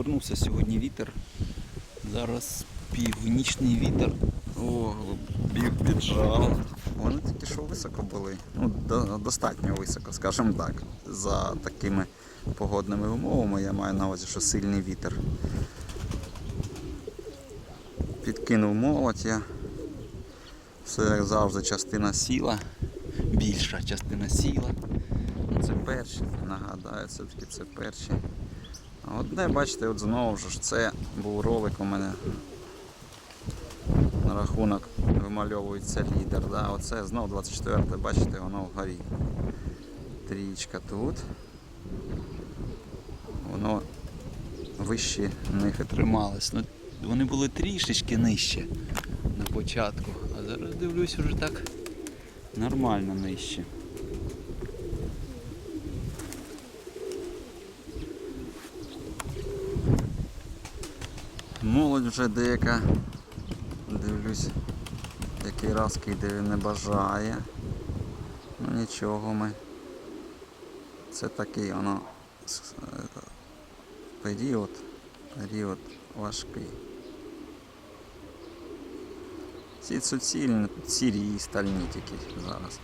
розвернувся сьогодні вітер. Зараз північний вітер. О, бів піджав. Вони тільки що високо були. Ну, до- достатньо високо, скажімо так. За такими погодними умовами я маю на увазі, що сильний вітер. Підкинув молоть я. Все як завжди частина сіла. Більша частина сіла. Це перші, нагадаю, все-таки це перші. Одне, бачите, от знову ж це був ролик у мене на рахунок вимальовується лідер. Да? Оце знову 24 бачите, воно вгорі. Трічка тут. Воно вище них і трималось. Ну, вони були трішечки нижче на початку. А зараз дивлюсь вже так нормально нижче. Молодь вже деяка, дивлюсь, який раз кидає не бажає. Ну нічого ми. Це такий воно е, період, період важкий. Ці суцільні, сірі стальні тільки зараз.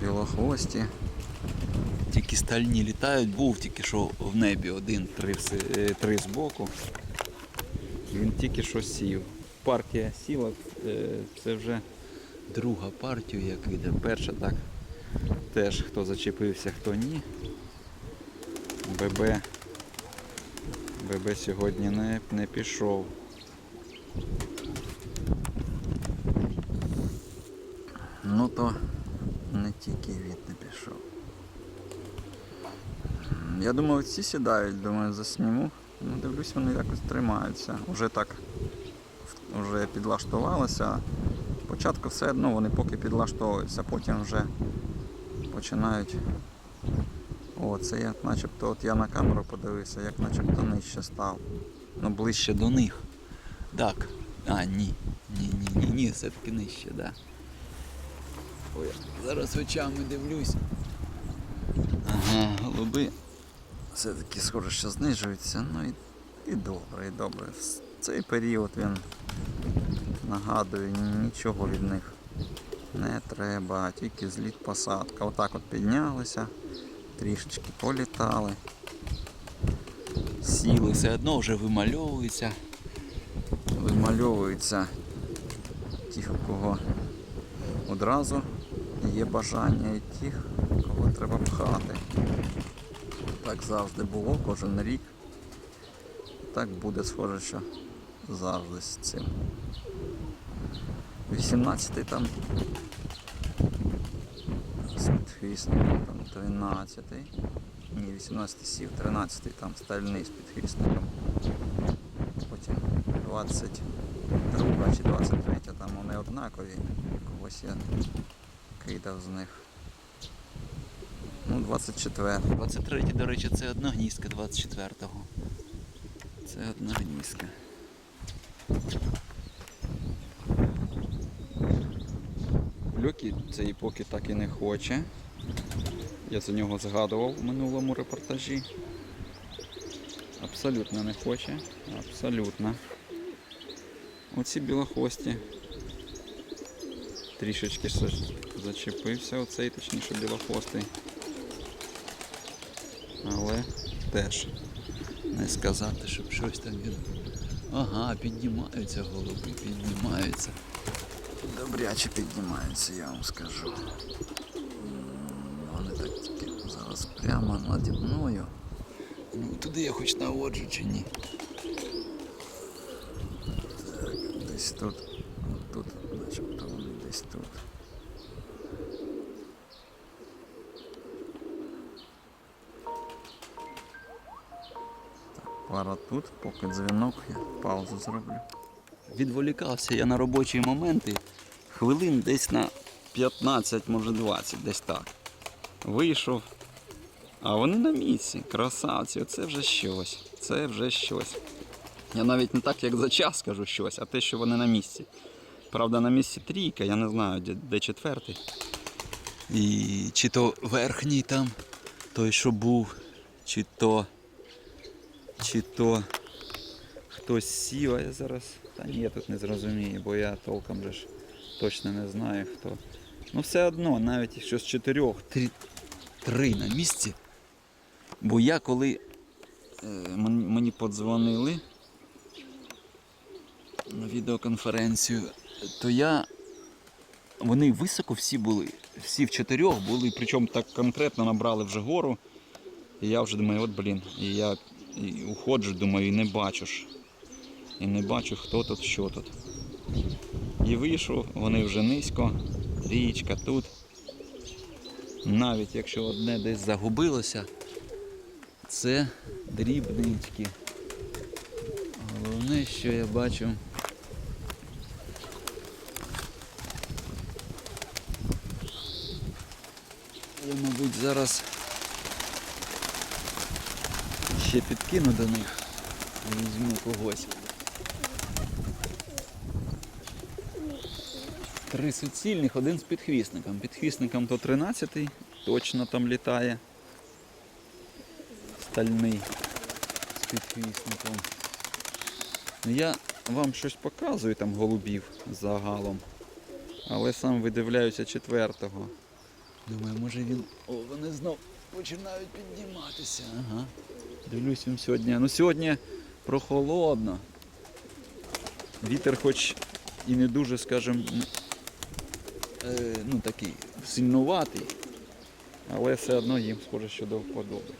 Білохвості. Тільки стальні літають, був тільки що в небі один, три, е, три збоку. Він тільки що сів. Партія сіла, е, це вже друга партія, як іде. Перша так. Теж хто зачепився, хто ні. ББ. ББ сьогодні не, не пішов. Ну то не тільки від не пішов. Я думав, ці сідають, думаю, засніму. Ну, дивлюсь, вони якось тримаються. Уже так вже підлаштувалися. Спочатку все одно вони поки підлаштовуються, потім вже починають. О, це я начебто от я на камеру подивився, як начебто нижче став. Ну ближче до них. Так. А, ні. Ні, ні, ні, ні, все-таки нижче, так. Да. Ой, зараз очами дивлюсь. Ага, голуби все-таки схоже, що знижуються. Ну і, і добре, і добре. В цей період він нагадує, нічого від них не треба, тільки зліт посадка. Отак от піднялися, трішечки політали. Сіли, все одно вже вимальовуються. Вимальовуються ті, у кого одразу є бажання і тих, кого треба пхати. Так завжди було кожен рік. Так буде схоже, що завжди з цим. 18 там з підхисником, там 13. Ні, 18 сів, 13-й там стальний з підхисником. Потім 22 чи 23 там вони однакові. Когось я кидав з них. Ну, 24. 23, до речі, це одна гнізка 24-го. Це одна гнізка. Люкі цієї поки так і не хоче. Я за нього згадував в минулому репортажі. Абсолютно не хоче. Абсолютно. Оці білохвості. Трішечки зачепився оцей, точніше білохвостий. Але теж не сказати, щоб щось там він. Ага, піднімаються голуби, піднімаються. Добряче піднімаються, я вам скажу. Вони так тільки зараз прямо наді мною. Ну, туди я хоч наводжу чи ні. Так, десь тут. Тут, начебто вони десь тут. Пара тут, поки дзвінок, я паузу зроблю. Відволікався я на робочі моменти хвилин десь на 15, може 20, десь так. Вийшов. А вони на місці, красавці, оце вже щось. Це вже щось. Я навіть не так, як за час скажу щось, а те, що вони на місці. Правда, на місці трійка, я не знаю, де, де четвертий. І чи то верхній там, той, що був, чи то, чи то хтось сів, я зараз. Та ні, я тут не зрозумію, бо я толком же ж точно не знаю хто. Ну все одно, навіть якщо з чотирьох, три, три на місці. Бо я коли е, мені подзвонили на відеоконференцію, то я. Вони високо всі були. Всі в чотирьох були, причому так конкретно набрали вже гору. І я вже думаю, от блін, і я і уходжу, думаю, і не бачу. І не бачу, хто тут, що тут. І вийшов, вони вже низько, річка тут. Навіть якщо одне десь загубилося, це дрібнички. Головне, що я бачу. Я, мабуть, зараз ще підкину до них. Візьму когось. Три суцільних, один з підхвісником. Підхвісником то 13-й, точно там літає. Стальний з підхвісником. Ну, Я вам щось показую там голубів загалом. Але сам видивляюся четвертого. Думаю, може він. О, вони знов починають підніматися. Ага. Дивлюсь їм сьогодні. Ну сьогодні прохолодно. Вітер хоч і не дуже, скажімо, е, ну такий сильнуватий, але все одно їм схоже, що до вподоби.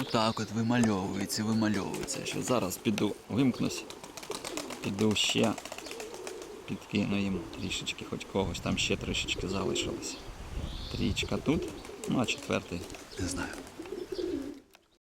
Отак от вимальовується, вимальовується. Що зараз піду, вимкнусь, піду ще підкину їм трішечки, хоч когось, там ще трішечки залишилось. Трічка тут, ну а четвертий, не знаю.